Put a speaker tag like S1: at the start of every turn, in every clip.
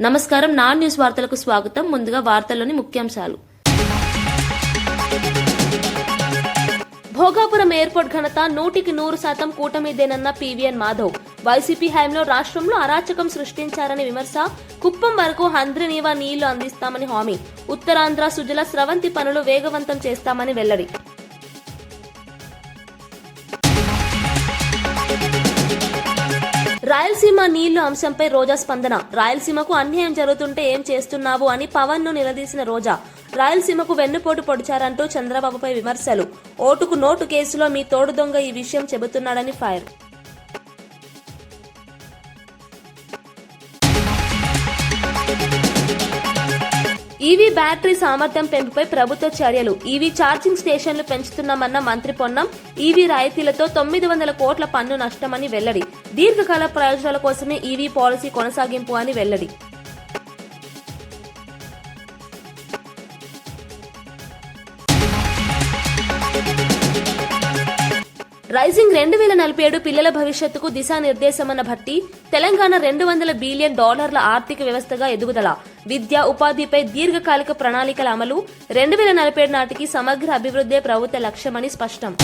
S1: నమస్కారం. నా న్యూస్ వార్తలకు స్వాగతం. ముందుగా వార్తల్లోని ముఖ్యాంశాలు. భోగాపురం ఎయిర్పోర్ట్ ఘనత నూటికి నూరు శాతం కూటమిదేనన్న పీవీఎన్ మాధవ్. వైసీపీ హయాంలో రాష్ట్రంలో అరాచకం సృష్టించారని విమర్శ కుప్పం వరకు హంద్రనీవా నీళ్ళు అందిస్తామని హామీ. ఉత్తరాంధ్ర సుజల స్రవంతి పనులు వేగవంతం చేస్తామని వెల్లడి. రాయలసీమ నీళ్ళు అంశంపై రోజా స్పందన. రాయలసీమకు అన్యాయం జరుగుతుంటే ఏం చేస్తున్నావు అని పవన్ను నిలదీసిన రోజా. రాయలసీమకు వెన్నుపోటు పొడిచారంటూ చంద్రబాబుపై విమర్శలు. ఓటుకు నోటు కేసులో మీ తోడు దొంగ ఈ విషయం చెబుతున్నాడని ఫైర్ ఈవీ బ్యాటరీ సామర్థ్యం పెంపుపై ప్రభుత్వ చర్యలు. ఈవీ ఛార్జింగ్ స్టేషన్లు పెంచుతున్నామన్న మంత్రి పొన్నం ఈవీ రాయితీలతో తొమ్మిది వందల కోట్ల పన్ను నష్టమని వెల్లడి. దీర్ఘకాల ప్రయోజనాల కోసమే ఈవీ పాలసీ కొనసాగింపు అని వెల్లడి. రైజింగ్ రెండు వేల నలభై ఏడు పిల్లల భవిష్యత్తుకు దిశానిర్దేశమన్న భట్టి తెలంగాణ రెండు వందల బిలియన్ డాలర్ల ఆర్థిక వ్యవస్థగా ఎదుగుదల. విద్య ఉపాధిపై దీర్ఘకాలిక ప్రణాళికల అమలు రెండు వేల నలభై ఏడు నాటికి సమగ్ర అభివృద్ధే ప్రభుత్వ లక్ష్యమని స్పష్టం.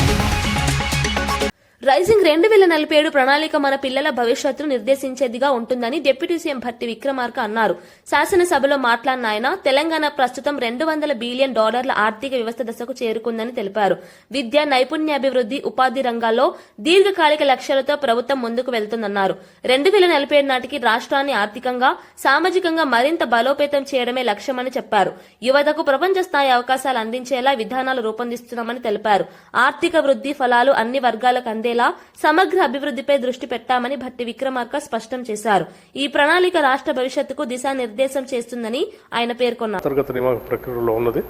S1: రైజింగ్ రెండు వేల నలభై ఏడు ప్రణాళిక మన పిల్లల భవిష్యత్తును నిర్దేశించేదిగా ఉంటుందని డిప్యూటీ సీఎం భర్తి విక్రమార్క అన్నారు. శాసనసభలో మాట్లాడిన ఆయన తెలంగాణ ప్రస్తుతం రెండు వందల బిలియన్ డాలర్ల ఆర్థిక వ్యవస్థ దశకు చేరుకుందని తెలిపారు. విద్య నైపుణ్యాభివృద్ధి ఉపాధి రంగాల్లో దీర్ఘకాలిక లక్ష్యాలతో ప్రభుత్వం ముందుకు వెళ్తుందన్నారు. రెండు వేల నలభై ఏడు నాటికి రాష్ట్రాన్ని ఆర్థికంగా సామాజికంగా మరింత బలోపేతం చేయడమే లక్ష్యమని చెప్పారు. యువతకు ప్రపంచ స్థాయి అవకాశాలు అందించేలా విధానాలు రూపొందిస్తున్నామని తెలిపారు. ఆర్థిక వృద్ధి ఫలాలు అన్ని వర్గాలకు అందేలా సమగ్ర అభివృద్ధిపై దృష్టి పెట్టామని భట్టి విక్రమార్క స్పష్టం చేశారు. ఈ ప్రణాళిక రాష్ట్ర భవిష్యత్తుకు దిశానిర్దేశం చేస్తుందని ఆయన పేర్కొన్నారు.
S2: అంతర్గత నియామక ప్రక్రియలో ఉన్నది.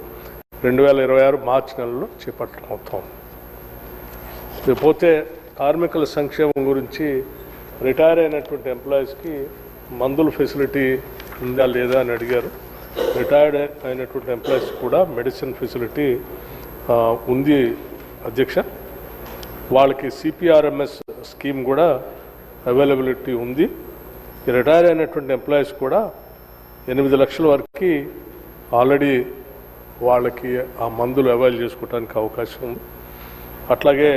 S2: రెండు వేల ఇరవై ఆరు మార్చి నెలలో చేపట్టడం అవుతాం పోతే కార్మికుల సంక్షేమం గురించి రిటైర్ అయినటువంటి ఎంప్లాయీస్కి మందుల ఫెసిలిటీ ఉందా లేదా అని అడిగారు. రిటైర్డ్ అయినటువంటి ఎంప్లాయీస్ కూడా మెడిసిన్ ఫెసిలిటీ ఉంది అధ్యక్ష. వాళ్ళకి సిపిఆర్ఎంఎస్ స్కీమ్ కూడా అవైలబిలిటీ ఉంది. ఈ రిటైర్ అయినటువంటి ఎంప్లాయీస్ కూడా ఎనిమిది లక్షల వరకు ఆల్రెడీ వాళ్ళకి ఆ మందులు అవైల్ చేసుకోవడానికి అవకాశం ఉంది. అట్లాగే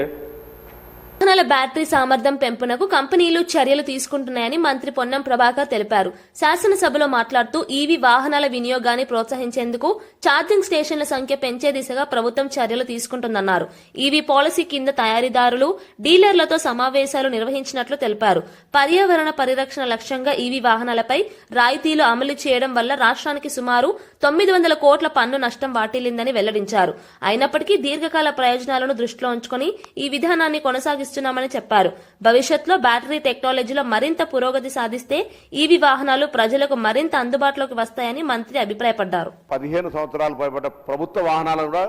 S1: వాహనాల బ్యాటరీ సామర్థ్యం పెంపునకు కంపెనీలు చర్యలు తీసుకుంటున్నాయని మంత్రి పొన్నం ప్రభాకర్ తెలిపారు. శాసనసభలో మాట్లాడుతూ ఈవీ వాహనాల వినియోగాన్ని ప్రోత్సహించేందుకు ఛార్జింగ్ స్టేషన్ల సంఖ్య పెంచే దిశగా ప్రభుత్వం చర్యలు తీసుకుంటుందన్నారు. ఈవీ పాలసీ కింద తయారీదారులు డీలర్లతో సమావేశాలు నిర్వహించినట్లు తెలిపారు. పర్యావరణ పరిరక్షణ లక్ష్యంగా ఈవీ వాహనాలపై రాయితీలు అమలు చేయడం వల్ల రాష్ట్రానికి సుమారు తొమ్మిది వందల కోట్ల పన్ను నష్టం వాటిల్లిందని వెల్లడించారు. అయినప్పటికీ దీర్ఘకాల ప్రయోజనాలను దృష్టిలో ఉంచుకొని ఈ విధానాన్ని ప్రయత్నిస్తున్నామని చెప్పారు. భవిష్యత్తులో బ్యాటరీ టెక్నాలజీలో మరింత పురోగతి సాధిస్తే ఈవీ వాహనాలు ప్రజలకు మరింత అందుబాటులోకి వస్తాయని మంత్రి అభిప్రాయపడ్డారు.
S3: పదిహేను సంవత్సరాలు పైబడ్డ ప్రభుత్వ వాహనాలు కూడా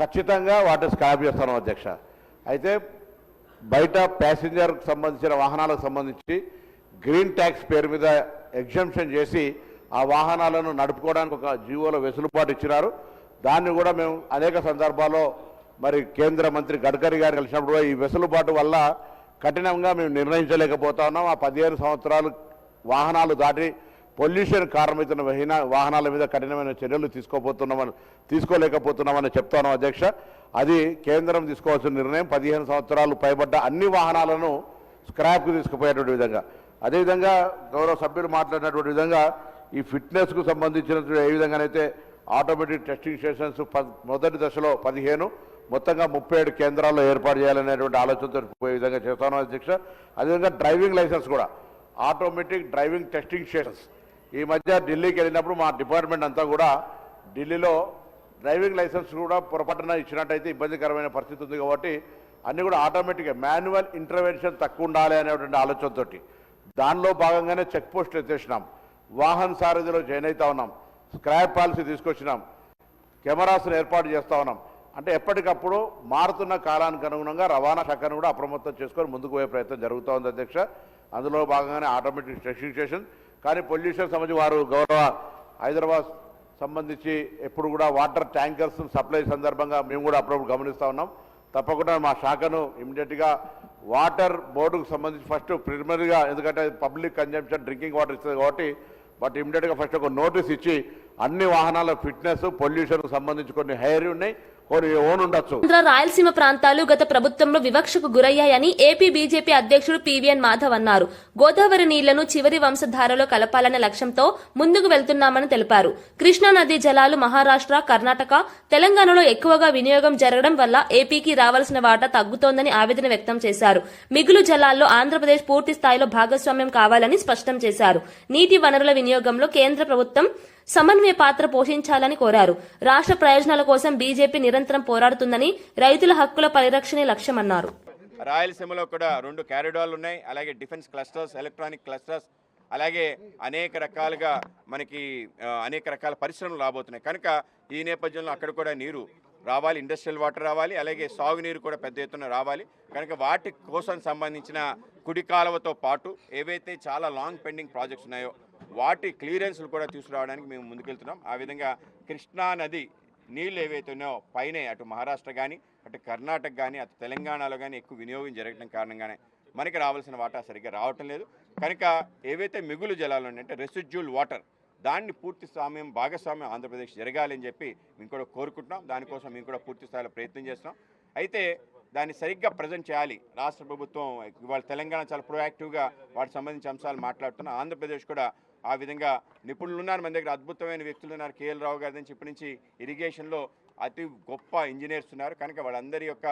S3: ఖచ్చితంగా వాటిని స్క్రాప్ చేస్తాను అధ్యక్ష. అయితే బయట ప్యాసింజర్ సంబంధించిన వాహనాలకు సంబంధించి గ్రీన్ ట్యాక్స్ పేరు మీద ఎగ్జంప్షన్ చేసి ఆ వాహనాలను నడుపుకోవడానికి ఒక జీవోలో వెసులుబాటు ఇచ్చినారు. దాన్ని కూడా మేము అనేక సందర్భాల్లో మరి కేంద్ర మంత్రి గడ్కరీ గారు కలిసినప్పుడు ఈ వెసులుబాటు వల్ల కఠినంగా మేము నిర్ణయించలేకపోతా ఉన్నాం. ఆ పదిహేను సంవత్సరాలు వాహనాలు దాటి పొల్యూషన్ కారణమవుతున్న వహిన వాహనాల మీద కఠినమైన చర్యలు తీసుకోపోతున్నామని తీసుకోలేకపోతున్నామని చెప్తాను అధ్యక్ష. అది కేంద్రం తీసుకోవాల్సిన నిర్ణయం. పదిహేను సంవత్సరాలు పైబడ్డ అన్ని వాహనాలను స్క్రాప్కు తీసుకుపోయేటువంటి విధంగా. అదేవిధంగా గౌరవ సభ్యులు మాట్లాడినటువంటి విధంగా ఈ ఫిట్నెస్కు సంబంధించినటువంటి ఏ విధంగానైతే ఆటోమేటిక్ టెస్టింగ్ స్టేషన్స్ మొదటి దశలో పదిహేను మొత్తంగా ముప్పై ఏడు కేంద్రాల్లో ఏర్పాటు చేయాలనేటువంటి ఆలోచనతో పోయే విధంగా చేస్తాను అధ్యక్ష. అదేవిధంగా డ్రైవింగ్ లైసెన్స్ కూడా ఆటోమేటిక్ డ్రైవింగ్ టెస్టింగ్ స్టేషన్స్. ఈ మధ్య ఢిల్లీకి వెళ్ళినప్పుడు మా డిపార్ట్మెంట్ అంతా కూడా ఢిల్లీలో డ్రైవింగ్ లైసెన్స్ కూడా పొరపాటున ఇచ్చినట్టయితే ఇబ్బందికరమైన పరిస్థితి ఉంది కాబట్టి అన్నీ కూడా ఆటోమేటిక్గా మాన్యువల్ ఇంటర్వెన్షన్ తక్కువ ఉండాలి అనేటువంటి ఆలోచనతోటి దానిలో భాగంగానే చెక్ పోస్ట్ ఎత్తేసినాం. వాహన సారథిలో జాయిన్ అవుతా ఉన్నాం. స్క్రాప్ పాలసీ తీసుకొచ్చినాం. కెమెరాస్ను ఏర్పాటు చేస్తా ఉన్నాం. అంటే ఎప్పటికప్పుడు మారుతున్న కాలానికి అనుగుణంగా రవాణా శాఖను కూడా అప్రమత్తం చేసుకొని ముందుకు పోయే ప్రయత్నం జరుగుతూ ఉంది అధ్యక్ష. అందులో భాగంగానే ఆటోమేటిక్ టెస్టింగ్ స్టేషన్. కానీ పొల్యూషన్ సంబంధించి వారు గౌరవ హైదరాబాద్ సంబంధించి ఎప్పుడు కూడా వాటర్ ట్యాంకర్స్ సప్లై సందర్భంగా మేము కూడా అప్పుడప్పుడు గమనిస్తూ ఉన్నాం. తప్పకుండా మా శాఖను ఇమీడియట్గా వాటర్ బోర్డుకు సంబంధించి ఫస్ట్ ప్రిలిమినరీగా ఎందుకంటే పబ్లిక్ కన్జంప్షన్ డ్రింకింగ్ వాటర్ ఇస్తుంది కాబట్టి బట్ ఇమీడియట్గా ఫస్ట్ ఒక నోటీస్ ఇచ్చి అన్ని వాహనాల ఫిట్నెస్ పొల్యూషన్కు సంబంధించి కొన్ని హైర్ ఉన్నాయి. ఉండొచ్చు.
S1: రాయలసీమ ప్రాంతాలు గత ప్రభుత్వంలో వివక్షకు గురయ్యాయని ఏపీ బీజేపీ అధ్యక్షుడు పీవీఎన్ మాధవ్ అన్నారు. గోదావరి నీళ్ళను చివరి వంశధారలో కలపాలనే లక్ష్యంతో ముందుకు వెళ్తున్నామని తెలిపారు. కృష్ణా నదీ జలాలు మహారాష్ట్ర కర్ణాటక తెలంగాణలో ఎక్కువగా వినియోగం జరగడం వల్ల ఏపీకి రావాల్సిన వాటా తగ్గుతోందని ఆవేదన వ్యక్తం చేశారు. మిగులు జలాల్లో ఆంధ్రప్రదేశ్ పూర్తి స్థాయిలో భాగస్వామ్యం కావాలని స్పష్టం చేశారు. నీటి వనరుల వినియోగంలో కేంద్ర ప్రభుత్వం సమన్వయ పాత్ర పోషించాలని కోరారు. రాష్ట్ర ప్రయోజనాల కోసం బీజేపీ నిరంతరం పోరాడుతుందని రైతుల హక్కుల పరిరక్షణే లక్ష్యమన్నారు.
S4: రాయలసీమలో కూడా రెండు క్యారిడార్లు ఉన్నాయి. అలాగే డిఫెన్స్ క్లస్టర్స్ ఎలక్ట్రానిక్ క్లస్టర్స్ అలాగే అనేక రకాలుగా మనకి అనేక రకాల పరిశ్రమలు రాబోతున్నాయి. కనుక ఈ నేపథ్యంలో అక్కడ కూడా నీరు రావాలి ఇండస్ట్రియల్ వాటర్ రావాలి అలాగే సాగునీరు కూడా పెద్ద ఎత్తున రావాలి. కనుక వాటి కోసం సంబంధించిన కుడి కాలువతో పాటు ఏవైతే చాలా లాంగ్ పెండింగ్ ప్రాజెక్ట్స్ ఉన్నాయో వాటి క్లియరెన్స్లు కూడా తీసుకురావడానికి మేము ముందుకెళ్తున్నాం. ఆ విధంగా కృష్ణా నది నీళ్ళు ఏవైతే ఉన్నాయో పైనే అటు మహారాష్ట్ర కానీ అటు కర్ణాటక కానీ అటు తెలంగాణలో కానీ ఎక్కువ వినియోగం జరగడం కారణంగానే మనకి రావాల్సిన వాటా సరిగ్గా రావటం లేదు. కనుక ఏవైతే మిగులు జలాలు ఉన్నాయంటే రెసిడ్యూల్ వాటర్ దాన్ని పూర్తి స్వామ్యం భాగస్వామ్యం ఆంధ్రప్రదేశ్ జరగాలని చెప్పి మేము కూడా కోరుకుంటున్నాం. దానికోసం మేము కూడా పూర్తి స్థాయిలో ప్రయత్నం చేస్తున్నాం. అయితే దాన్ని సరిగ్గా ప్రజెంట్ చేయాలి. రాష్ట్ర ప్రభుత్వం ఇవాళ తెలంగాణ చాలా ప్రొయాక్టివ్గా వాటికి సంబంధించిన అంశాలు మాట్లాడుతున్నాం. ఆంధ్రప్రదేశ్ కూడా ఆ విధంగా నిపుణులు ఉన్నారు మన దగ్గర అద్భుతమైన వ్యక్తులు ఉన్నారు కేఎల్ రావు గారి నుంచి ఇప్పటి నుంచి ఇరిగేషన్లో అతి గొప్ప ఇంజనీర్స్ ఉన్నారు. కనుక వాళ్ళందరి యొక్క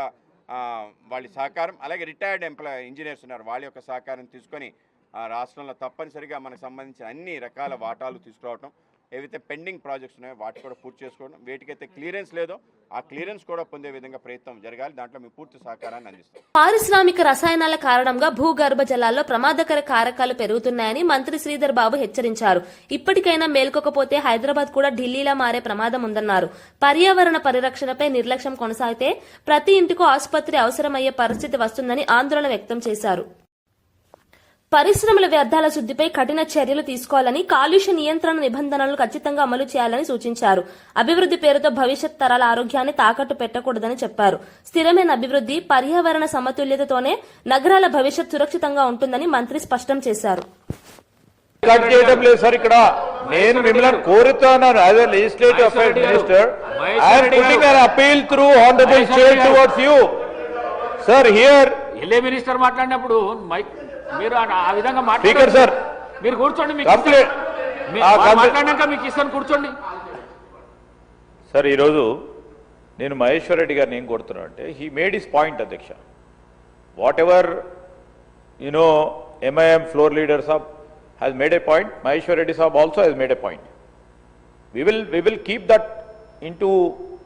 S4: వాళ్ళ సహకారం అలాగే రిటైర్డ్ ఎంప్లాయ్ ఇంజనీర్స్ ఉన్నారు. వాళ్ళ యొక్క సహకారం తీసుకొని ఆ, రాష్ట్రంలో తప్పనిసరిగా మనకు సంబంధించిన అన్ని రకాల వాటాలు తీసుకురావటం ఏవైతే పెండింగ్ ప్రాజెక్ట్స్ ఉన్నాయో వాటి కూడా పూర్తి చేసుకోవడం. వేటికైతే క్లియరెన్స్ లేదో ఆ క్లియరెన్స్ కూడా పొందే విధంగా ప్రయత్నం జరగాలి. దాంట్లో మీ పూర్తి సహకారాన్ని అందిస్తాం.
S1: పారిశ్రామిక రసాయనాల కారణంగా భూగర్భ జలాల్లో ప్రమాదకర కారకాలు పెరుగుతున్నాయని మంత్రి శ్రీధర్ బాబు హెచ్చరించారు. ఇప్పటికైనా మేల్కొకపోతే హైదరాబాద్ కూడా ఢిల్లీలా మారే ప్రమాదం ఉందన్నారు. పర్యావరణ పరిరక్షణపై నిర్లక్ష్యం కొనసాగితే ప్రతి ఇంటికి ఆసుపత్రి అవసరమయ్యే పరిస్థితి వస్తుందని ఆందోళన వ్యక్తం చేశారు. పరిశ్రమల వ్యర్థాల శుద్దిపై కఠిన చర్యలు తీసుకోవాలని కాలుష్య నియంత్రణ నిబంధనలను ఖచ్చితంగా అమలు చేయాలని సూచించారు. అభివృద్ది పేరుతో భవిష్యత్ తరాల ఆరోగ్యాన్ని తాకట్టు పెట్టకూడదని చెప్పారు. స్థిరమైన అభివృద్ది పర్యావరణ సమతుల్యతతోనే నగరాల భవిష్యత్ సురక్షితంగా ఉంటుందని మంత్రి స్పష్టం చేశారు.
S5: కట్ చేయడం లేదు సార్ ఇక్కడ. నేను మిమ్మల్ని కోరుతున్నాను as legislative affair minister I'm putting an appeal through honourable chair towards you sir here
S6: L A minister మాట్లాడినప్పుడు మైక్ మీరు ఆ- విధంగా
S5: స్పీకర్ సార్.
S6: మీరు కూర్చోండి. మాట్లాడినాక మీకు ఇస్తాను కూర్చోండి.
S5: సార్ ఈరోజు నేను మహేశ్వర్ రెడ్డి గారిని ఏం కోరుతున్నాను అంటే హీ మేడ్ ఇస్ పాయింట్ అధ్యక్ష. Whatever you know MIM floor leader saab has made a point Maheshwar Reddy saab also has made a point we will we will keep that into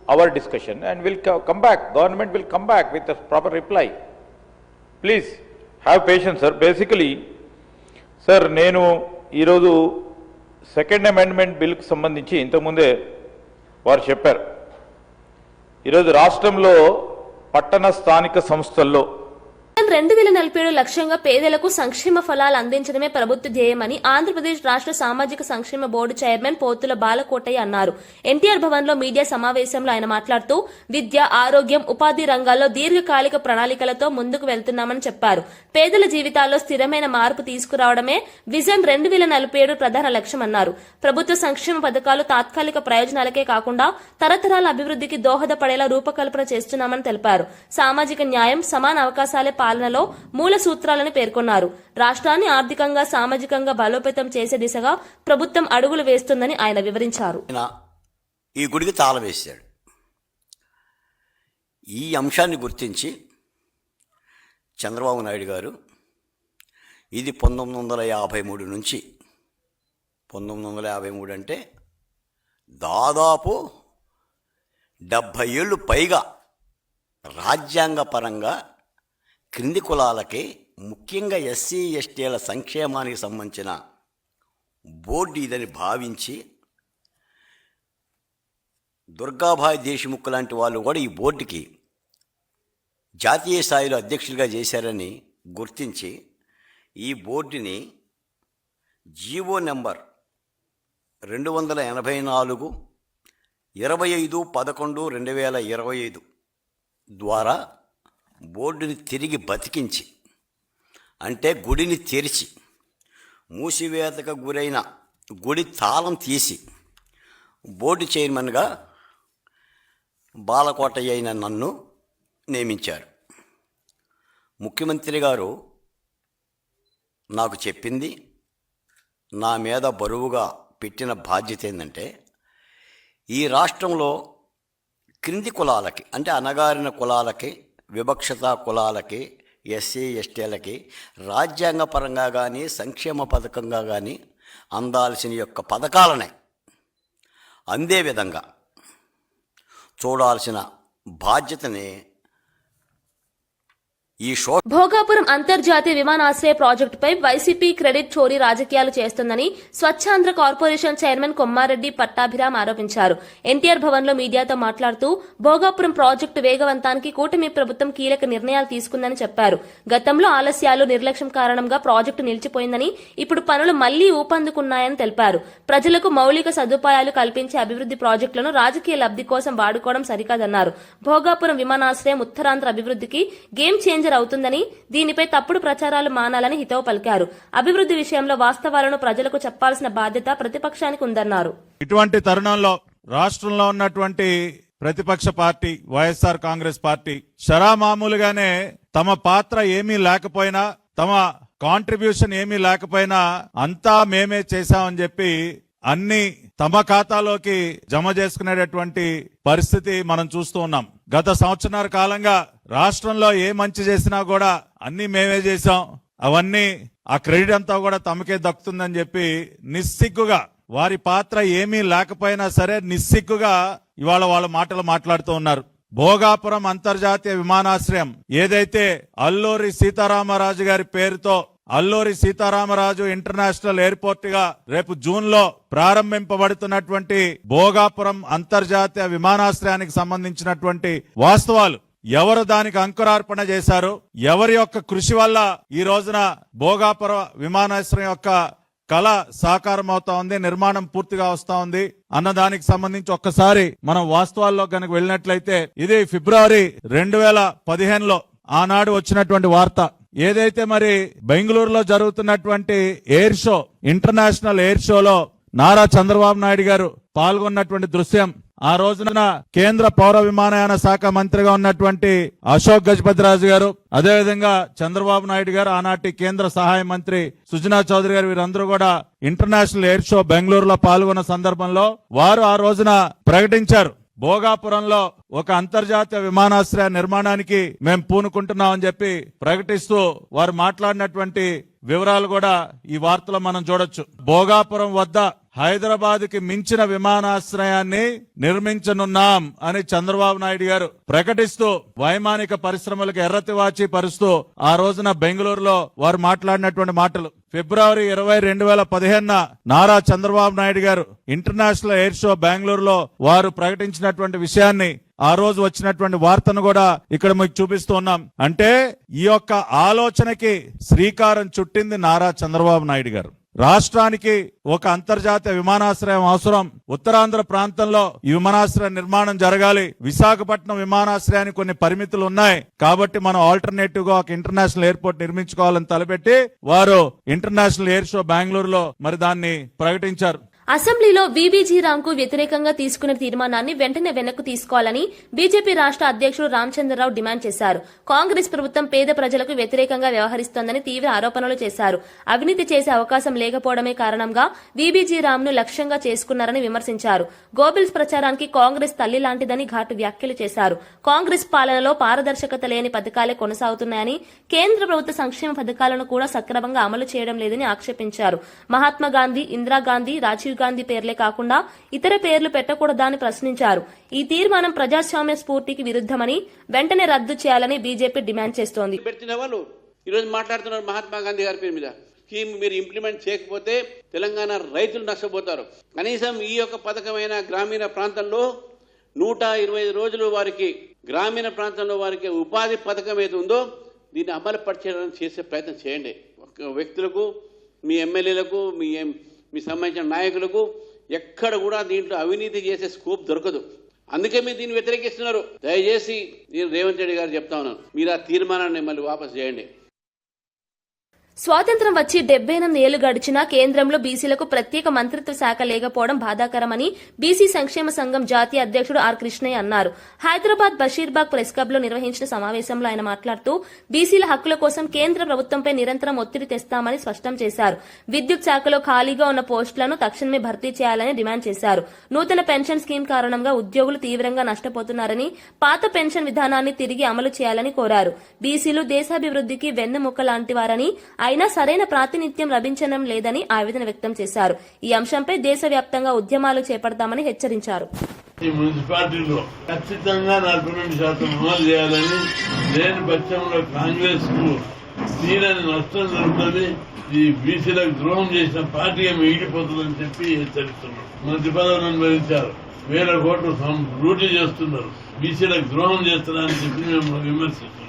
S5: our discussion and we'll co- come back government will come back with a proper reply. Please have patient sir basically sir నేను ఈరోజు second amendment బిల్కి సంబంధించి ఇంతకుముందే వారు చెప్పారు. ఈరోజు రాష్ట్రంలో పట్టణ స్థానిక సంస్థల్లో
S1: రెండు వేల నలభై ఏడు లక్ష్యంగా పేదలకు సంక్షేమ ఫలాలు అందించడమే ప్రభుత్వ ధ్యేయమని ఆంధ్రప్రదేశ్ రాష్ట్ర సామాజిక సంక్షేమ బోర్డు చైర్మన్ పోతుల బాలకోటయ్య అన్నారు. ఎన్టీఆర్ భవన్లో మీడియా సమావేశంలో ఆయన మాట్లాడుతూ విద్య ఆరోగ్యం ఉపాధి రంగాల్లో దీర్ఘకాలిక ప్రణాళికలతో ముందుకు వెళ్తున్నామని చెప్పారు. పేదల జీవితాల్లో స్థిరమైన మార్పు తీసుకురావడమే విజన్ రెండు వేల నలభై ఏడు ప్రధాన లక్ష్యమన్నారు ప్రభుత్వ సంక్షేమ పథకాలు తాత్కాలిక ప్రయోజనాలకే కాకుండా తరతరాల అభివృద్ధికి దోహదపడేలా రూపకల్పన చేస్తున్నామని తెలిపారు. సామాజిక న్యాయం సమాన అవకాశాలే పాలనలో మూల సూత్రాలని పేర్కొన్నారు. రాష్ట్రాన్ని ఆర్థికంగా సామాజికంగా బలోపేతం చేసే దిశగా ప్రభుత్వం అడుగులు వేస్తుందని ఆయన వివరించారు.
S7: ఈ గుడికి తాళం వేశాడు. ఈ అంశాన్ని గుర్తించి చంద్రబాబు నాయుడు గారు ఇది పంతొమ్మిది వందల యాభై మూడు నుంచి పంతొమ్మిది వందల యాభై మూడు అంటే దాదాపు డెబ్భై ఏళ్ళు పైగా రాజ్యాంగపరంగా క్రింది కులాలకి ముఖ్యంగా ఎస్సీ ఎస్టీల సంక్షేమానికి సంబంధించిన బోర్డు ఇదని భావించి దుర్గాభాయ్ దేశ్ముఖ్ లాంటి వాళ్ళు కూడా ఈ బోర్డుకి జాతీయ స్థాయిలో అధ్యక్షులుగా చేశారని గుర్తించి ఈ బోర్డుని జీవో నెంబర్ రెండు వందల ఎనభై నాలుగు ఇరవై ఐదు పదకొండు రెండు వేల ఇరవై ఐదు ద్వారా బోర్డుని తిరిగి బతికించి అంటే గుడిని తెరిచి మూసివేతకు గురైన గుడి తాళం తీసి బోర్డు చైర్మన్గా బాలకోటయ్య అయిన నన్ను నియమించారు. ముఖ్యమంత్రి గారు నాకు చెప్పింది నా మీద బరువుగా పెట్టిన బాధ్యత ఏంటంటే ఈ రాష్ట్రంలో క్రింది కులాలకి అంటే అణగారిన కులాలకి వివక్షత కులాలకి ఎస్సీ ఎస్టీలకి రాజ్యాంగపరంగా కానీ సంక్షేమ పథకంగా కానీ అందాల్సిన యొక్క పథకాలనే. అందే విధంగా చూడాల్సిన బాధ్యతని ఈ షో
S1: భోగాపురం అంతర్జాతీయ విమానాశ్రయ ప్రాజెక్టుపై వైసీపీ క్రెడిట్ చోరీ రాజకీయాలు చేస్తుందని స్వచ్ఛాంధ్ర కార్పొరేషన్ చైర్మన్ కొమ్మారెడ్డి పట్టాభిరామ్ ఆరోపించారు. ఎన్టీఆర్ భవన్లో మీడియాతో మాట్లాడుతూ భోగాపురం ప్రాజెక్టు వేగవంతానికి కూటమి ప్రభుత్వం కీలక నిర్ణయాలు తీసుకుందని చెప్పారు. గతంలో ఆలస్యాలు నిర్లక్ష్యం కారణంగా ప్రాజెక్టు నిలిచిపోయిందని ఇప్పుడు పనులు మళ్ళీ ఊపందుకున్నాయని తెలిపారు. ప్రజలకు మౌలిక సదుపాయాలు కల్పించే అభివృద్ది ప్రాజెక్టులను రాజకీయ లబ్ధి కోసం వాడుకోవడం సరికాదన్నారు. భోగాపురం విమానాశ్రయం ఉత్తరాంధ్ర అభివృద్ధికి గేమ్ చేంజర్ అవుతుందని దీనిపై తప్పుడు ప్రచారాలు మానాలని హితవు పలికారు. అభివృద్ది విషయంలో వాస్తవాలను ప్రజలకు చెప్పాల్సిన బాధ్యత ప్రతిపక్షానికి ఉందన్నారు.
S8: ఇటువంటి తరుణంలో రాష్ట్రంలో ఉన్నటువంటి ప్రతిపక్ష పార్టీ వైఎస్ఆర్ కాంగ్రెస్ పార్టీ షరామామూలుగానే తమ పాత్ర ఏమీ లేకపోయినా తమ కాంట్రిబ్యూషన్ ఏమీ లేకపోయినా అంతా మేమే చేశామని చెప్పి అన్ని తమ ఖాతాలోకి జమ చేసుకునేటటువంటి పరిస్థితి మనం చూస్తూ ఉన్నాం. గత సంవత్సరాల కాలంగా రాష్ట్రంలో ఏ మంచి చేసినా కూడా అన్ని మేమే చేశాం. అవన్నీ ఆ క్రెడిట్ అంతా కూడా తమకే దక్కుతుందని చెప్పి నిస్సిగ్గుగా వారి పాత్ర ఏమీ లేకపోయినా సరే నిస్సిగ్గుగా ఇవాళ వాళ్ళ మాటలు మాట్లాడుతూ ఉన్నారు. భోగాపురం అంతర్జాతీయ విమానాశ్రయం ఏదైతే అల్లూరి సీతారామరాజు గారి పేరుతో అల్లూరి సీతారామరాజు ఇంటర్నేషనల్ ఎయిర్పోర్ట్గా రేపు జూన్లో ప్రారంభింపబడుతున్నటువంటి భోగాపురం అంతర్జాతీయ విమానాశ్రయానికి సంబంధించినటువంటి వాస్తవాలు. ఎవరు దానికి అంకురార్పణ చేశారు? ఎవరి యొక్క కృషి వల్ల ఈ రోజున భోగాపురం విమానాశ్రయం యొక్క కళ సాకారం అవుతా ఉంది నిర్మాణం పూర్తిగా వస్తా ఉంది అన్న దానికి సంబంధించి ఒక్కసారి మనం వాస్తవాల్లో కనుక వెళ్ళినట్లయితే ఇది ఫిబ్రవరి రెండు వేల పదిహేనులో ఆనాడు వచ్చినటువంటి వార్త. ఏదైతే మరి బెంగళూరులో జరుగుతున్నటువంటి ఎయిర్ షో ఇంటర్నేషనల్ ఎయిర్ షోలో నారా చంద్రబాబు నాయుడు గారు పాల్గొన్నటువంటి దృశ్యం ఆ రోజున కేంద్ర పౌర విమానయాన శాఖ మంత్రిగా ఉన్నటువంటి అశోక్ గజపతిరాజు గారు అదేవిధంగా చంద్రబాబు నాయుడు గారు ఆనాటి కేంద్ర సహాయ మంత్రి సుజనా చౌదరి గారు వీరందరూ కూడా ఇంటర్నేషనల్ ఎయిర్ షో బెంగళూరులో పాల్గొన్న సందర్భంలో వారు ఆ రోజున ప్రకటించారు. భోగాపురంలో ఒక అంతర్జాతీయ విమానాశ్రయ నిర్మాణానికి మేము పూనుకుంటున్నామని చెప్పి ప్రకటిస్తూ వారు మాట్లాడినటువంటి వివరాలు కూడా ఈ వార్తలో మనం చూడొచ్చు. భోగాపురం వద్ద హైదరాబాద్కి మించిన విమానాశ్రయాన్ని నిర్మించనున్నాం అని చంద్రబాబు నాయుడు గారు ప్రకటిస్తూ వైమానిక పరిశ్రమలకు ఎర్రతివాచి పరుస్తూ ఆ రోజున బెంగళూరులో వారు మాట్లాడినటువంటి మాటలు. ఫిబ్రవరి ఇరవై రెండు వేల పదిహేనున నారా చంద్రబాబు నాయుడు గారు ఇంటర్నేషనల్ ఎయిర్ షో బెంగళూరులో వారు ప్రకటించినటువంటి విషయాన్ని ఆ రోజు వచ్చినటువంటి వార్తను కూడా ఇక్కడ మీకు చూపిస్తూ ఉన్నాం. అంటే ఈ యొక్క ఆలోచనకి శ్రీకారం చుట్టింది నారా చంద్రబాబు నాయుడు గారు. రాష్ట్రానికి ఒక అంతర్జాతీయ విమానాశ్రయం అవసరం. ఉత్తరాంధ్ర ప్రాంతంలో ఈ విమానాశ్రయ నిర్మాణం జరగాలి. విశాఖపట్నం విమానాశ్రయానికి కొన్ని పరిమితులు ఉన్నాయి. కాబట్టి మనం ఆల్టర్నేటివ్గా ఒక ఇంటర్నేషనల్ ఎయిర్పోర్ట్ నిర్మించుకోవాలని తలపెట్టి వారు ఇంటర్నేషనల్ ఎయిర్ షో బెంగళూరులో మరి దాన్ని ప్రకటించారు.
S1: అసెంబ్లీలో బీబీజీ రామ్కు వ్యతిరేకంగా తీసుకున్న తీర్మానాన్ని వెంటనే వెనక్కు తీసుకోవాలని బీజేపీ రాష్ట్ర అధ్యక్షుడు రామచంద్రరావు డిమాండ్ చేశారు. కాంగ్రెస్ ప్రభుత్వం పేద ప్రజలకు వ్యతిరేకంగా వ్యవహరిస్తోందని తీవ్ర ఆరోపణలు చేశారు. అవినీతి చేసే అవకాశం లేకపోవడమే కారణంగా బీబీజీ రామ్ను లక్ష్యంగా చేసుకున్నారని విమర్శించారు. గోబిల్స్ ప్రచారానికి కాంగ్రెస్ తల్లి లాంటిదని ఘాటు వ్యాఖ్యలు చేశారు. కాంగ్రెస్ పాలనలో పారదర్శకత లేని పథకాలే కొనసాగుతున్నాయని కేంద్ర ప్రభుత్వ సంక్షేమ పథకాలను కూడా సక్రమంగా అమలు చేయడం లేదని ఆక్షేపించారు. మహాత్మా గాంధీ ఇందిరాగాంధీ రాజీవ్ గాంధీ పేర్లే కాకుండా ఇతర పేర్లు పెట్టకూడదని ప్రశ్నించారు. ఈ తీర్మానం ప్రజాస్వామ్య స్ఫూర్తికి విరుద్ధమని వెంటనే రద్దు చేయాలని బీజేపీ డిమాండ్ చేస్తోంది.
S9: వాళ్ళు ఈరోజు మాట్లాడుతున్నారు మహాత్మా గాంధీ గారి పేరు మీద. స్కీమ్ మీరు ఇంప్లిమెంట్ చేయకపోతే తెలంగాణ రైతులు నష్టపోతారు. కనీసం ఈ యొక్క పథకమైన గ్రామీణ ప్రాంతంలో నూట ఇరవై ఐదు రోజులు వారికి గ్రామీణ ప్రాంతంలో వారికి ఉపాధి పథకం ఏది ఉందో దీన్ని అమలు పరిచయం చేసే ప్రయత్నం చేయండి. ఒక వ్యక్తులకు మీ ఎమ్మెల్యేలకు మీ మీకు సంబంధించిన నాయకులకు ఎక్కడ కూడా దీంట్లో అవినీతి చేసే స్కోప్ దొరకదు. అందుకే మీరు దీన్ని వ్యతిరేకిస్తున్నారు. దయచేసి నేను రేవంత్ రెడ్డి గారు చెప్తా ఉన్నాను. మీరు ఆ తీర్మానాన్ని మళ్ళీ వాపసు చేయండి.
S1: స్వాతంత్రం వచ్చి డెబ్బై ఎనిమిది ఏళ్ళు గడిచినా కేంద్రంలో బీసీలకు ప్రత్యేక మంత్రిత్వ శాఖ లేకపోవడం బాధాకరమని బీసీ సంక్షేమ సంఘం జాతీయ అధ్యక్షుడు ఆర్ కృష్ణయ్య అన్నారు. హైదరాబాద్ బషీర్బాగ్ ప్రెస్ క్లబ్లో నిర్వహించిన సమావేశంలో ఆయన మాట్లాడుతూ బీసీల హక్కుల కోసం కేంద్ర ప్రభుత్వంపై నిరంతరం ఒత్తిడి తెస్తామని స్పష్టం చేశారు. విద్యుత్ శాఖలో ఖాళీగా ఉన్న పోస్టులను తక్షణమే భర్తీ చేయాలని డిమాండ్ చేశారు. నూతన పెన్షన్ స్కీమ్ కారణంగా ఉద్యోగులు తీవ్రంగా నష్టపోతున్నారని పాత పెన్షన్ విధానాన్ని తిరిగి అమలు చేయాలని కోరారు. బీసీలు దేశాభివృద్ధికి వెన్నెముక్క లాంటి వారని అయినా సరైన ప్రాతినిధ్యం లభించడం లేదని ఆవేదన వ్యక్తం చేశారు. ఈ అంశంపై దేశవ్యాప్తంగా ఉద్యమాలు చేపడతామని హెచ్చరించారు.
S10: ఈ మున్సిపాలిటీలో ఖచ్చితంగా నలభై రెండు శాతం అమలు చేయాలని లేని పక్షంలో కాంగ్రెస్కు తీరని నష్టం జరుగుతుంది. ఈ బీసీలకు ద్రోహం చేసిన పార్టీగా మిగిలిపోతుందని చెప్పి హెచ్చరిస్తున్నారు. మంత్రి పదవులను అనుభవించారు వేల కోట్లు సం- లూటీ చేస్తున్నారు. బీసీలకు ద్రోహం చేస్తున్నారని చెప్పి మేము విమర్శిస్తున్నాం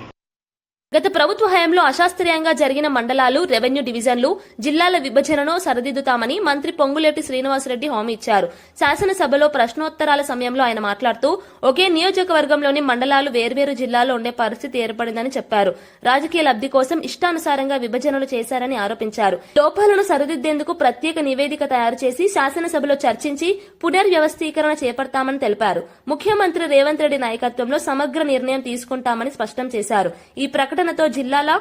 S1: గత ప్రభుత్వ హయాంలో అశాస్త్రీయంగా జరిగిన మండలాలు రెవెన్యూ డివిజన్లు జిల్లాల విభజనను సరిదిద్దుతామని మంత్రి పొంగులేటి శ్రీనివాసరెడ్డి హామీ ఇచ్చారు. శాసనసభలో ప్రశ్నోత్తరాల సమయంలో ఆయన మాట్లాడుతూ ఒకే నియోజకవర్గంలోని మండలాలు వేర్వేరు జిల్లాల్లో ఉండే పరిస్థితి ఏర్పడిందని చెప్పారు. రాజకీయ లబ్ధి కోసం ఇష్టానుసారంగా విభజనలు చేశారని ఆరోపించారు. లోపాలను సరిదిద్దేందుకు ప్రత్యేక నివేదిక తయారు చేసి శాసనసభలో చర్చించి పునర్వ్యవస్థీకరణ చేపడతామని తెలిపారు. ముఖ్యమంత్రి రేవంత్ రెడ్డి నాయకత్వంలో సమగ్ర నిర్ణయం తీసుకుంటామని స్పష్టం చేశారు. ఈ ప్రకటనతో జిల్లాల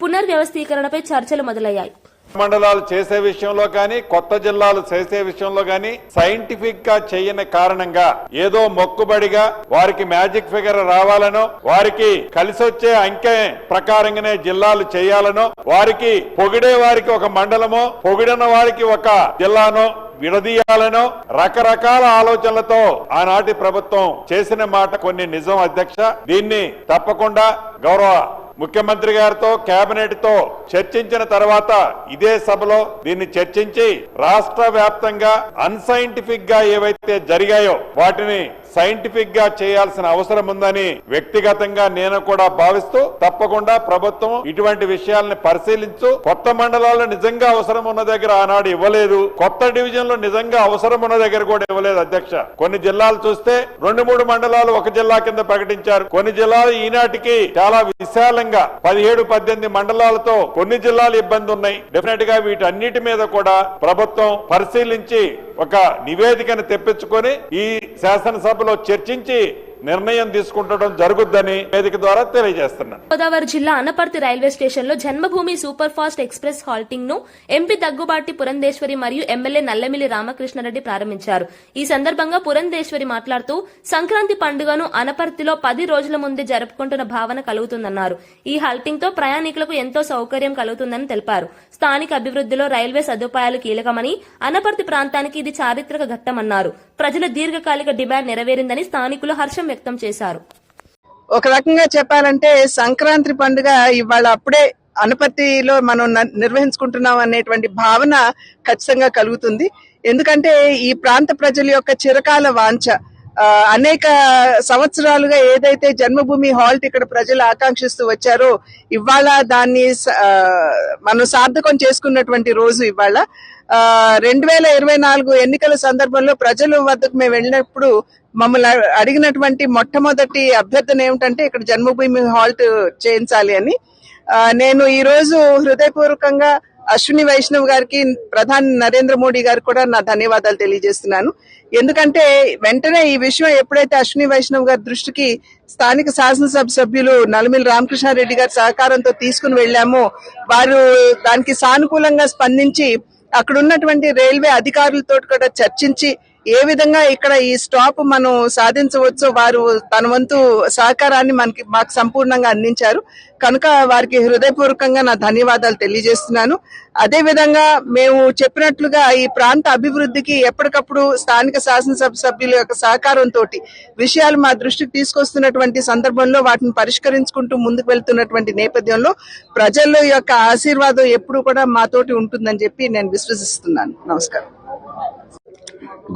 S1: పునర్వ్యవస్థీకరణపై చర్చలు మొదలయ్యాయి.
S5: మండలాలు చేసే విషయంలో కానీ కొత్త జిల్లాలు చేసే విషయంలో కానీ సైంటిఫిక్గా చేయని కారణంగా ఏదో మొక్కుబడిగా వారికి మ్యాజిక్ ఫిగర్ రావాలనో వారికి కలిసొచ్చే అంకె ప్రకారంగానే జిల్లాలు చేయాలనో వారికి పొగిడే వారికి ఒక మండలమో పొగిడిన వారికి ఒక జిల్లానో విడదీయాలనో రకరకాల ఆలోచనలతో ఆనాటి ప్రభుత్వం చేసిన మాట కొన్ని నిజం అధ్యక్ష. దీన్ని తప్పకుండా గౌరవ ముఖ్యమంత్రి గారితో కేబినెట్తో చర్చించిన తర్వాత ఇదే సభలో దీన్ని చర్చించి రాష్ట్ర వ్యాప్తంగా అన్సైంటిఫిక్గా ఏవైతే జరిగాయో వాటిని సైంటిఫిక్గా చేయాల్సిన అవసరం ఉందని వ్యక్తిగతంగా నేను కూడా భావిస్తూ తప్పకుండా ప్రభుత్వం ఇటువంటి విషయాల్ని పరిశీలించు. కొత్త మండలాలు నిజంగా అవసరం ఉన్న దగ్గర ఆనాడు ఇవ్వలేదు. కొత్త డివిజన్లు నిజంగా అవసరం ఉన్న దగ్గర కూడా ఇవ్వలేదు అధ్యక్ష. కొన్ని జిల్లాలు చూస్తే రెండు మూడు మండలాలు ఒక జిల్లా కింద ప్రకటించారు. కొన్ని జిల్లాలు ఈనాటికి చాలా విశాలంగా పదిహేడు పద్దెనిమిది మండలాలతో కొన్ని జిల్లాలు ఇబ్బంది ఉన్నాయి. డెఫినెట్గా వీటన్నిటి మీద కూడా ప్రభుత్వం పరిశీలించి ఒక నివేదికను తెప్పించుకొని ఈ శాసనసభలో చర్చించి నిర్ణయం తీసుకుంటడం జరుగుద్దని వేదిక ద్వారా తెలియజేస్తున్నాను
S1: గోదావరి జిల్లా అనపర్తి రైల్వే స్టేషన్లో జన్మభూమి సూపర్ ఫాస్ట్ ఎక్స్ప్రెస్ హాల్టింగ్ను ఎంపీ దగ్గుబాటి పురంధేశ్వరి మరియు ఎమ్మెల్యే నల్లమిల్లి రామకృష్ణారెడ్డి ప్రారంభించారు. ఈ సందర్భంగా పురంధేశ్వరి మాట్లాడుతూ సంక్రాంతి పండుగను అనపర్తిలో పది రోజుల ముందే జరుపుకుంటున్న భావన కలుగుతుందన్నారు. ఈ హాల్టింగ్తో ప్రయాణికులకు ఎంతో సౌకర్యం కలుగుతుందని తెలిపారు. స్థానిక అభివృద్ధిలో రైల్వే సదుపాయాలు కీలకమని అనపర్తి ప్రాంతానికి ఇది చారిత్రక ఘట్టమన్నారు. ప్రజల దీర్ఘకాలిక డిమాండ్ నెరవేరిందని స్థానికులు హర్షం వ్యక్తం చేశారు.
S11: ఒక రకంగా చెప్పాలంటే సంక్రాంతి పండుగ ఇవాళ అప్పుడే అనపర్తిలో మనం న- నిర్వహించుకుంటున్నాం అనేటువంటి భావన ఖచ్చితంగా కలుగుతుంది. ఎందుకంటే ఈ ప్రాంత ప్రజల యొక్క చిరకాల వాంఛ అనేక సంవత్సరాలుగా ఏదైతే జన్మభూమి హాల్ట్ ఇక్కడ ప్రజలు ఆకాంక్షిస్తూ వచ్చారో ఇవాళ దాన్ని మనం సార్థకం చేసుకున్నటువంటి రోజు ఇవాళ. రెండు వేల ఇరవై నాలుగు ఎన్నికల సందర్భంలో ప్రజల వద్దకు మేము వెళ్ళినప్పుడు మమ్మల్ని అడిగినటువంటి మొట్టమొదటి అభ్యర్థన ఏమిటంటే ఇక్కడ జన్మభూమి హాల్ట్ చేయించాలి అని. నేను ఈ రోజు హృదయపూర్వకంగా అశ్విని వైష్ణవ్ గారికి ప్రధాని నరేంద్ర మోడీ గారికి కూడా నా ధన్యవాదాలు తెలియజేస్తున్నాను. ఎందుకంటే వెంటనే ఈ విషయం ఎప్పుడైతే అశ్విని వైష్ణవ్ గారి దృష్టికి స్థానిక శాసనసభ సభ్యులు నలమిల్ రామకృష్ణారెడ్డి గారి సహకారంతో తీసుకుని వెళ్ళామో వారు దానికి సానుకూలంగా స్పందించి అక్కడ ఉన్నటువంటి రైల్వే అధికారులతో కూడా చర్చించి ఏ విధంగా ఇక్కడ ఈ స్టాప్ మనం సాధించవచ్చో వారు తన వంతు సహకారాన్ని మనకి మాకు సంపూర్ణంగా అందించారు. కనుక వారికి హృదయపూర్వకంగా నా ధన్యవాదాలు తెలియజేస్తున్నాను. అదే విధంగా మేము చెప్పినట్లుగా ఈ ప్రాంత అభివృద్ధికి ఎప్పటికప్పుడు స్థానిక శాసనసభ సభ్యుల యొక్క సహకారంతో విషయాలు మా దృష్టికి తీసుకొస్తున్నటువంటి సందర్భంలో వాటిని పరిష్కరించుకుంటూ ముందుకు వెళ్తున్నటువంటి నేపథ్యంలో ప్రజల యొక్క ఆశీర్వాదం ఎప్పుడు కూడా మాతోటి ఉంటుందని చెప్పి నేను విశ్వసిస్తున్నాను. నమస్కారం.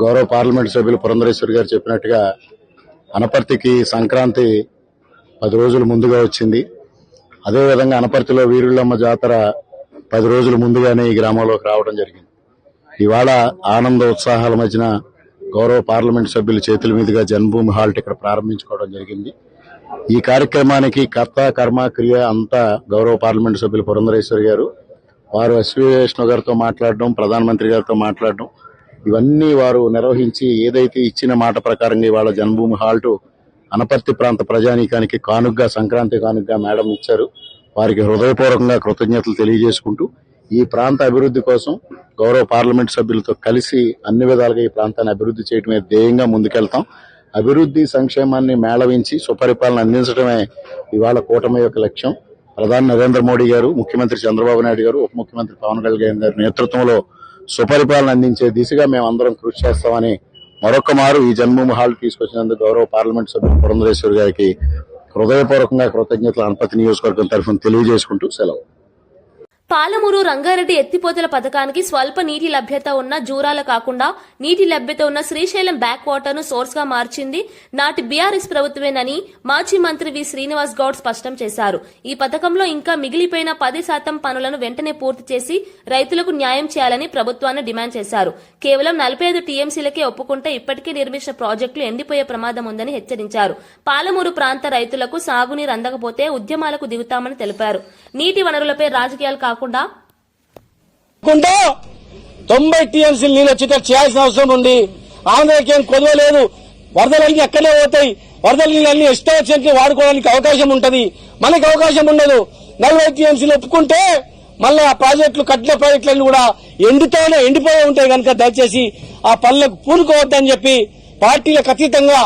S12: గౌరవ పార్లమెంట్ సభ్యులు పురంధరేశ్వర్ గారు చెప్పినట్టుగా అనపర్తికి సంక్రాంతి పది రోజులు ముందుగా వచ్చింది. అదేవిధంగా అనపర్తిలో వీరుళ్ళమ్మ జాతర పది రోజులు ముందుగానే ఈ గ్రామంలోకి రావడం జరిగింది. ఇవాళ ఆనంద ఉత్సాహాల మధ్యన గౌరవ పార్లమెంట్ సభ్యుల చేతుల మీదుగా జన్మభూమి హాల్ట్ ఇక్కడ ప్రారంభించుకోవడం జరిగింది. ఈ కార్యక్రమానికి కర్త కర్మ క్రియ అంతా గౌరవ పార్లమెంట్ సభ్యులు పురంధరేశ్వరి గారు వారు ఎస్వి వైష్ణవ్ గారితో మాట్లాడడం ప్రధానమంత్రి గారితో మాట్లాడడం ఇవన్నీ వారు నిర్వహించి ఏదైతే ఇచ్చిన మాట ప్రకారంగా ఇవాళ జన్మభూమి హాల్టు అనపర్తి ప్రాంత ప్రజానీకానికి కానుగ్గా సంక్రాంతి కానుగ్గా మేడం ఇచ్చారు. వారికి హృదయపూర్వకంగా కృతజ్ఞతలు తెలియజేసుకుంటూ ఈ ప్రాంత అభివృద్ధి కోసం గౌరవ పార్లమెంట్ సభ్యులతో కలిసి అన్ని విధాలుగా ఈ ప్రాంతాన్ని అభివృద్ధి చేయడమే ధ్యేయంగా ముందుకెళ్తాం. అభివృద్ధి సంక్షేమాన్ని మేళవించి సుపరిపాలన అందించడమే ఇవాళ కూటమి యొక్క లక్ష్యం. ప్రధాని నరేంద్ర మోడీ గారు ముఖ్యమంత్రి చంద్రబాబు నాయుడు గారు ఉప ముఖ్యమంత్రి పవన్ కళ్యాణ్ గారి నేతృత్వంలో సుపరిపాలన అందించే దిశగా మేము అందరం కృషి చేస్తామని మరొక మారు ఈ జన్మభూమి హాల్ తీసుకొచ్చినందుకు గౌరవ పార్లమెంట్ సభ్యులు పురంధరేశ్వరి గారికి హృదయపూర్వకంగా కృతజ్ఞతలు అనపతి నియోజకవర్గం తరఫున తెలియజేసుకుంటూ సెలవు.
S1: పాలమూరు రంగారెడ్డి ఎత్తిపోతల పథకానికి స్వల్ప నీటి లభ్యత ఉన్న జూరాల కాకుండా నీటి లభ్యత ఉన్న శ్రీశైలం బ్యాక్ వాటర్ను సోర్స్గా సోర్స్గా మార్చింది నాటి బీఆర్ఎస్ ప్రభుత్వమేనని మాజీ మంత్రి వి శ్రీనివాస్ గౌడ్ స్పష్టం చేశారు. ఈ పథకంలో ఇంకా మిగిలిపోయిన పది శాతం పనులను వెంటనే పూర్తి చేసి రైతులకు న్యాయం చేయాలని ప్రభుత్వాన్ని డిమాండ్ చేశారు. కేవలం నలభై ఐదు టీఎంసీలకే ఒప్పుకుంటే ఇప్పటికే నిర్మించిన ప్రాజెక్టులు ఎండిపోయే ప్రమాదం ఉందని హెచ్చరించారు. పాలమూరు ప్రాంత రైతులకు సాగునీరు అందకపోతే ఉద్యమాలకు దిగుతామని తెలిపారు. నీటి వనరులపై రాజకీయాలు కాకుండా
S13: తొంభై టీఎంసీ నీళ్ళు వచ్చేటట్టు చేయాల్సిన అవసరం ఉంది. ఆంధ్రకి ఏం కొదవలేదు వరదలన్నీ అక్కడే పోతాయి. వరదల నీళ్ళన్ని ఇష్టం వచ్చినట్టు వాడుకోవడానికి అవకాశం ఉంటది. మనకి అవకాశం ఉండదు. నలభై టీఎంసీలు ఒప్పుకుంటే మళ్ళీ ఆ ప్రాజెక్టులు కట్టిన ప్రాజెక్టులన్నీ కూడా ఎండుతోనే ఎండిపోయి ఉంటాయి కనుక దయచేసి ఆ పనులకు పూనుకోవద్దని చెప్పి పార్టీలకు అతీతంగా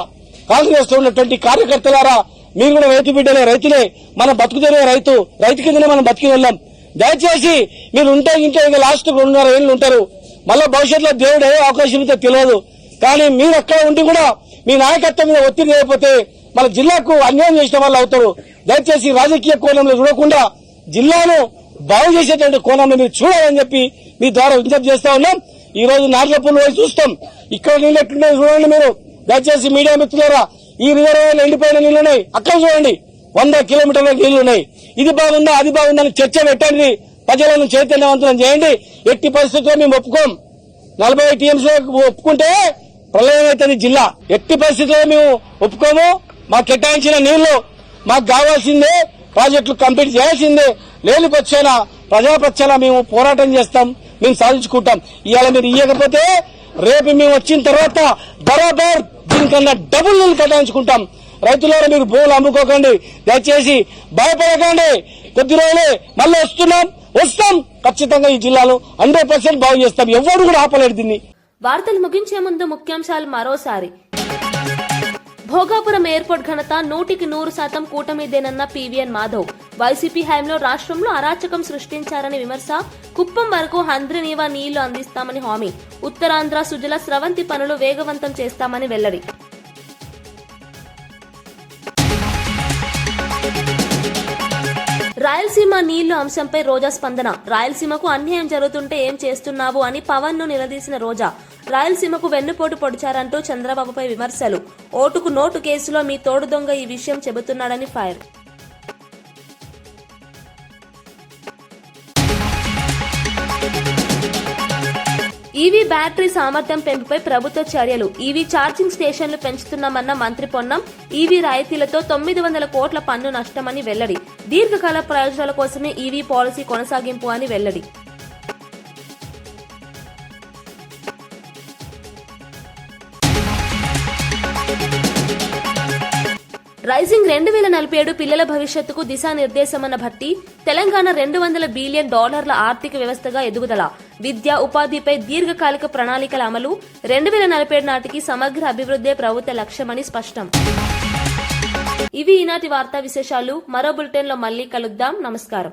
S13: కాంగ్రెస్లో ఉన్నటువంటి కార్యకర్తలారా మీరు కూడా రైతు బిడ్డలే రైతులే. మన బతుకుతేనే రైతు. రైతు కిందనే మనం బతికి వెళ్ళాం. దయచేసి మీరు ఉంటే ఇంటే ఇంకా లాస్ట్ రెండున్నర ఏళ్ళు ఉంటారు. మళ్ళీ భవిష్యత్తులో దేవుడు ఏ అవకాశం ఇస్తే తెలియదు. కానీ మీరు అక్కడ ఉండి కూడా మీ నాయకత్వం మీద ఒత్తిడి లేకపోతే మన జిల్లాకు అన్యాయం చేసిన వాళ్ళు అవుతారు. దయచేసి రాజకీయ కోణంలో చూడకుండా జిల్లాను బాగు చేసేటువంటి కోణంలో మీరు చూడాలని చెప్పి మీ ద్వారా విజ్ఞప్తి చేస్తా ఉన్నాం. ఈ రోజు నార్లపూర్ వైపు చూస్తాం. ఇక్కడ నీళ్ళు ఎట్లున్నాయి చూడండి మీరు. దయచేసి మీడియా మిత్రులారా ఈ రిజర్వాయర్లు ఎండిపోయిన నీళ్ళు ఉన్నాయి అక్కడ చూడండి. వంద కిలోమీటర్ల నీళ్ళు ఉన్నాయి ఇది బాగుందా? అది బాగుందని చర్చ పెట్టండి. ప్రజలను చైతన్యవంతం చేయండి. ఎట్టి పరిస్థితుల్లో మేము ఒప్పుకోం. నలభై టీఎంసీ ఒప్పుకుంటే ప్రళయం అవుతుంది జిల్లా. ఎట్టి పరిస్థితుల్లో మేము ఒప్పుకోము. మాకు కేటాయించిన నీళ్ళు మాకు కావాల్సిందే. ప్రాజెక్టులు కంప్లీట్ చేయాల్సిందే. లేనికొచ్చేనా పక్షాన ప్రజాపక్షాన మేము పోరాటం చేస్తాం. మేము సాధించుకుంటాం. ఇవాళ మీరు ఇవ్వకపోతే రేపు మేము వచ్చిన తర్వాత బరాబర్ దీనికన్నా డబుల్ నీళ్ళు కేటాయించుకుంటాం. రైతులారా మీరు భూములు అమ్ముకోకండి. దయచేసి భయపడకండి. కొద్ది రోజులే మళ్ళీ వస్తున్నాం. వస్తాం. ఖచ్చితంగా ఈ జిల్లాలో హండ్రెడ్ పర్సెంట్ బాగు చేస్తాం. ఎవరు కూడా ఆపలేడు దీన్ని.
S1: వార్తలు ముగించే ముందు ముఖ్యాంశాలు మరోసారి. భోగాపురం ఎయిర్పోర్ట్ ఘనత నూటికి నూరు శాతం కూటమిదేనన్న పీవీఎన్ మాధవ్. వైసీపీ హయాంలో రాష్ట్రంలో అరాచకం సృష్టించారని విమర్శ కుప్పం వరకు హంద్రినీవా నీళ్ళు అందిస్తామని హామీ. ఉత్తరాంధ్ర సుజల స్రవంతి పనులు వేగవంతం చేస్తామని వెల్లడి. రాయలసీమ నీళ్ళు అంశంపై రోజా స్పందన. రాయలసీమకు అన్యాయం జరుగుతుంటే ఏం చేస్తున్నావు అని పవన్ను నిలదీసిన రోజా. రాయలసీమకు వెన్నుపోటు పొడిచారంటూ చంద్రబాబుపై విమర్శలు. ఓటుకు నోటు కేసులో మీ తోడు దొంగ ఈ విషయం చెబుతున్నాడని ఫైర్. ఈవీ బ్యాటరీ సామర్థ్యం పెంపుపై ప్రభుత్వ చర్యలు. ఈవీ ఛార్జింగ్ స్టేషన్లు పెంచుతున్నామన్న మంత్రి పొన్నం ఈవీ రాయితీలతో తొమ్మిది వందల కోట్ల పన్ను నష్టమని వెల్లడి. దీర్ఘకాల ప్రయోజనాల కోసమే ఈవీ పాలసీ కొనసాగింపు అని వెల్లడి. రైజింగ్ రెండు వేల నలభై ఏడు పిల్లల భవిష్యత్తుకు దిశానిర్దేశమన్న భర్తీ తెలంగాణ రెండు వందల బిలియన్ డాలర్ల ఆర్థిక వ్యవస్థగా ఎదుగుదల. విద్య ఉపాధిపై దీర్ఘకాలిక ప్రణాళికల అమలు రెండు వేల నలభై ఏడు నాటికి సమగ్ర అభివృద్ధే ప్రభుత్వ లక్ష్యమని స్పష్టం. ఇవి ఈనాటి వార్తా విశేషాలు. మరో బులెటిన్లో మళ్ళీ కలుద్దాం. నమస్కారం.